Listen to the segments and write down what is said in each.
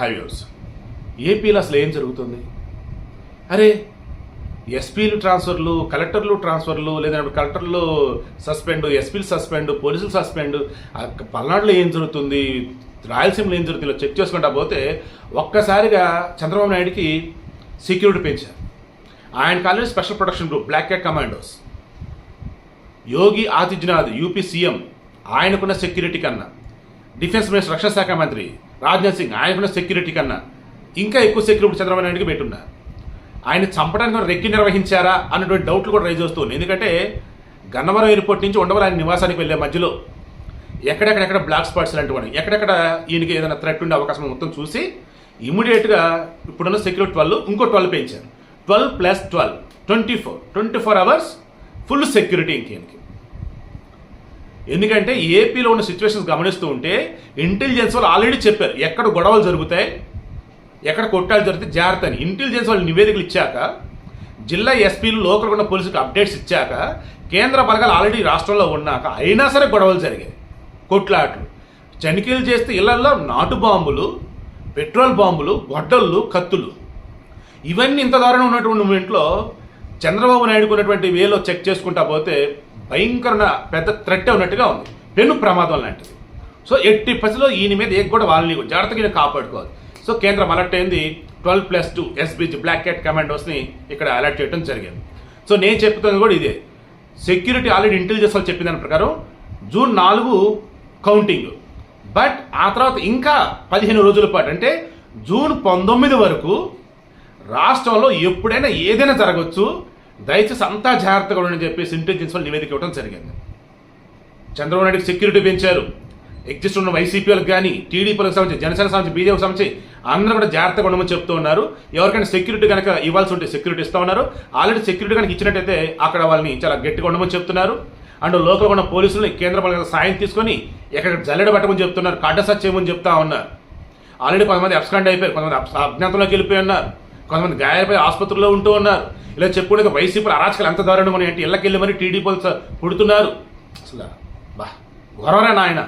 Highways. ఏపీలో అసలు ఏం జరుగుతుంది? అరే ఎస్పీలు ట్రాన్స్ఫర్లు కలెక్టర్లు ట్రాన్స్ఫర్లు లేదంటే కలెక్టర్లు సస్పెండ్ ఎస్పీలు సస్పెండ్ పోలీసులు సస్పెండ్ పల్నాడులో ఏం జరుగుతుంది? రాయలసీమలో ఏం జరుగుతుందో చెక్ చేసుకుంటా పోతే ఒక్కసారిగా చంద్రబాబు నాయుడికి సెక్యూరిటీ పెంచారు. ఆయన college special protection group black cat commandos. Yogi Adityanath UP CM ఆయనకున్న సెక్యూరిటీ కన్నా డిఫెన్స్ మినిస్టర్ రక్షణ శాఖ మంత్రి రాజ్నాథ్ సింగ్ ఆయనకున్న సెక్యూరిటీ కన్నా. ఇంకా ఎక్కువ సెక్యూరిటీ చంద్రబాబు నాయుడుకి పెట్టున్నారు ఆయన చంపడానికి రెక్కి నిర్వహించారా అన్నటువంటి డౌట్లు కూడా రైజ్ వస్తుంది ఎందుకంటే గన్నవరం ఎయిర్పోర్ట్ నుంచి ఉండవరం ఆయన నివాసానికి వెళ్ళే మధ్యలో ఎక్కడెక్కడెక్కడ బ్లాక్ స్పాట్స్ లాంటివి ఎక్కడెక్కడ ఈయనకి ఏదైనా థ్రెట్ ఉండే అవకాశం మొత్తం చూసి ఇమీడియట్గా ఇప్పుడున్న సెక్యూరిటీ ట్వెల్వ్ ఇంకో ట్వెల్వ్ పెంచారు. Twelve plus twelve twenty four twenty four hours full security ఇంకేనికి ఎందుకంటే ఏపీలో ఉన్న సిచ్యువేషన్స్ గమనిస్తూ ఉంటే ఇంటెలిజెన్స్ వాళ్ళు ఆల్రెడీ చెప్పారు ఎక్కడ గొడవలు జరుగుతాయి ఎక్కడ కొట్టాలు జరిగితే జాగ్రత్త అని. ఇంటెలిజెన్స్ వాళ్ళు నివేదికలు ఇచ్చాక జిల్లా ఎస్పీలు లోకల్ ఉన్న పోలీసులకు అప్డేట్స్ ఇచ్చాక కేంద్ర బలగాలు ఆల్రెడీ రాష్ట్రంలో ఉన్నాక అయినా సరే గొడవలు జరిగాయి. కొట్లాట్లు. చనికీలు చేస్తే ఇళ్ళలో నాటు బాంబులు పెట్రోల్ బాంబులు గొడ్డళ్ళు కత్తులు. ఇవన్నీ ఇంత దారుణం ఉన్నటువంటి మూమెంట్లో చంద్రబాబు నాయుడుకున్నటువంటి వేలో చెక్ చేసుకుంటా పోతే భయంకరమైన పెద్ద థ్రెట్ ఉన్నట్టుగా ఉంది. పెను ప్రమాదం లాంటిది. సో ఎట్టి పసిలో ఈయన మీద ఏ కూడా వాళ్ళని జాగ్రత్తగా ఈయన కాపాడుకోవాలి. సో కేంద్రం అలర్ట్ అయింది. Twelve plus two SPG black cat కమాండోస్ని ఇక్కడ అలర్ట్ చేయడం జరిగింది. సో నేను చెప్తున్నది కూడా ఇదే. సెక్యూరిటీ ఆల్రెడీ ఇంటెలిజెన్స్ వాళ్ళు చెప్పిన దాని ప్రకారం జూన్ నాలుగు కౌంటింగ్ బట్ ఆ తర్వాత ఇంకా పదిహేను రోజుల పాటు అంటే జూన్ పంతొమ్మిది వరకు రాష్ట్రంలో ఎప్పుడైనా ఏదైనా జరగవచ్చు దయచేసి అంతా జాగ్రత్తగా ఉండని చెప్పేసి ఇంటెలిజెన్స్ వాళ్ళు నివేదిక ఇవ్వడం జరిగింది. చంద్రబాబు నాయుడుకి సెక్యూరిటీ పెంచారు. ఎగ్జిస్ట్ ఉన్న వైసీపీలకు కానీ టీడీపీలకు సంబంధించి జనసేన సంబంధించి బీజేపీ సంబంధించి అందరూ కూడా జాగ్రత్తగా ఉండమని చెప్తూ ఉన్నారు. ఎవరికైనా సెక్యూరిటీ కనుక ఇవ్వాల్సి ఉంటే సెక్యూరిటీ ఇస్తా ఉన్నారు. ఆల్రెడీ సెక్యూరిటీ కనుక ఇచ్చినట్టయితే అక్కడ వాళ్ళని చాలా గట్టిగా ఉండమని చెప్తున్నారు. అండ్ లోకల్ ఉన్న పోలీసులని కేంద్ర బలగాల సాయం తీసుకొని ఎక్కడ జల్లెడ పట్టమని చెప్తున్నారు కాటసత్ చేయమని చెప్తా ఉన్నారు. ఆల్రెడీ కొంతమంది అబ్స్కాండ్ అయిపోయారు కొంతమంది అజ్ఞాతంలోకి వెళ్ళిపోయి ఉన్నారు. కొంతమంది గాయాలపై ఆసుపత్రిలో ఉంటూ ఉన్నారు. ఇలా చెప్పుకునే వైసీపీ అరాచకాలు ఎంత దారుణం అని ఏంటి ఇళ్ళకి మరి టీడీపీ పుడుతున్నారు. అసలు బా ఘోరమే నాయన.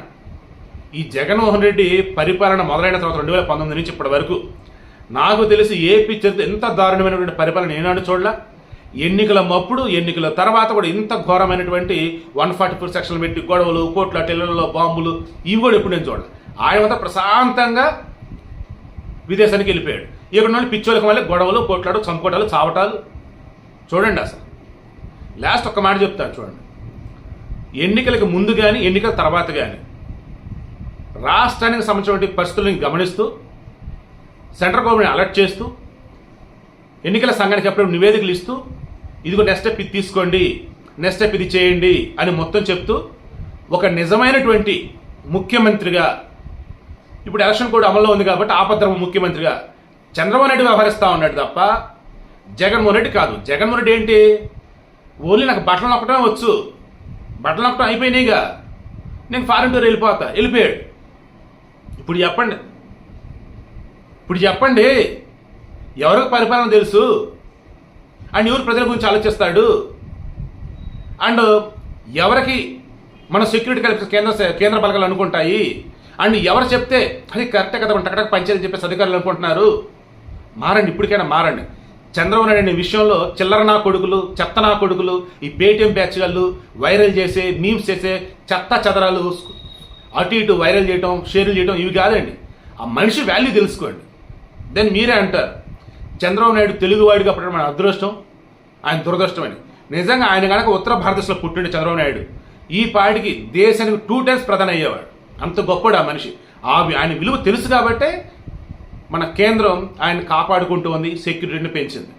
ఈ జగన్మోహన్ రెడ్డి పరిపాలన మొదలైన తర్వాత రెండు వేల పంతొమ్మిది నుంచి ఇప్పటి వరకు నాకు తెలిసి ఏపీ చరిత్ర ఎంత దారుణమైనటువంటి పరిపాలన నేనాడు చూడలా. ఎన్నికల మప్పుడు ఎన్నికల తర్వాత కూడా ఇంత ఘోరమైనటువంటి వన్ ఫార్టీ ఫోర్ సెక్షన్లు పెట్టి గొడవలు కోట్ల టెల్లల్లో బాంబులు ఇవి కూడా ఎప్పుడు నేను చూడలేదు ఆయన అంతా ప్రశాంతంగా విదేశానికి వెళ్ళిపోయాడు. ఇక్కడ నుండి పిచ్చోళ్ళకి మళ్ళీ గొడవలు కొట్లాడు చంపుకోటాలు చావటాలు. చూడండి అసలు. లాస్ట్ ఒక్క మాట చెప్తాను చూడండి. ఎన్నికలకు ముందు కానీ ఎన్నికల తర్వాత కానీ రాష్ట్రానికి సంబంధించినటువంటి పరిస్థితులను గమనిస్తూ సెంట్రల్ గవర్నమెంట్ అలర్ట్ చేస్తూ ఎన్నికల సంఘానికి అప్పుడు నివేదికలు ఇస్తూ ఇదిగో నెక్స్ట్ స్టెప్ ఇది తీసుకోండి నెక్స్ట్ స్టెప్ ఇది చేయండి అని మొత్తం చెప్తూ ఒక నిజమైనటువంటి ముఖ్యమంత్రిగా ఇప్పుడు ఎలక్షన్ కూడా అమల్లో ఉంది కాబట్టి ఆపద్రమ ముఖ్యమంత్రిగా చంద్రబాబు నాయుడు వ్యవహరిస్తూ ఉన్నాడు తప్ప జగన్మోహన్ రెడ్డి కాదు. జగన్మోహన్ రెడ్డి ఏంటి? ఓన్లీ నాకు బట్టలు నొక్కటం వచ్చు. బట్టలు నొక్కటం అయిపోయినాయిగా నేను ఫారెన్ టూర్ వెళ్ళిపోతా. వెళ్ళిపోయాడు. ఇప్పుడు చెప్పండి. ఇప్పుడు చెప్పండి. ఎవరికి పరిపాలన తెలుసు? అండ్ ఎవరు ప్రజల గురించి ఆలోచిస్తాడు? అండ్ ఎవరికి మన సెక్యూరిటీ కలిపి కేంద్ర కేంద్ర బలగాలు అనుకుంటాయి? అండ్ ఎవరు చెప్తే అది కరెక్టే కదా మనం టకటక పంచాయతీ చెప్పేసి అధికారులు అనుకుంటున్నారు? మారండి ఇప్పటికైనా మారండి. చంద్రబాబు నాయుడు అనే విషయంలో చిల్లర నా కొడుకులు చెత్త నా కొడుకులు ఈ పేటిఎం బ్యాచ్ వాళ్ళు వైరల్ చేసే మీమ్స్ చేసే చెత్త చెదరాలు అటు ఇటు వైరల్ చేయటం షేర్లు చేయటం ఇవి కాదండి. ఆ మనిషి వాల్యూ తెలుసుకోండి. దెన్ మీరే అంటారు. చంద్రబాబు నాయుడు తెలుగువాడిగా పుట్టడం మన అదృష్టం ఆయన దురదృష్టం అని నిజంగా ఆయన కనుక ఉత్తర భారతదేశంలో పుట్టిండు చంద్రబాబు నాయుడు ఈ పాటికి దేశానికి టూ టైమ్స్ ప్రధాని అయ్యేవాడు అంత గొప్పడు ఆ మనిషి. ఆ ఆయన విలువ తెలుసు కాబట్టే మన కేంద్రం ఆయన కాపాడుకుంటూ ఉంది సెక్యూరిటీని పెంచింది.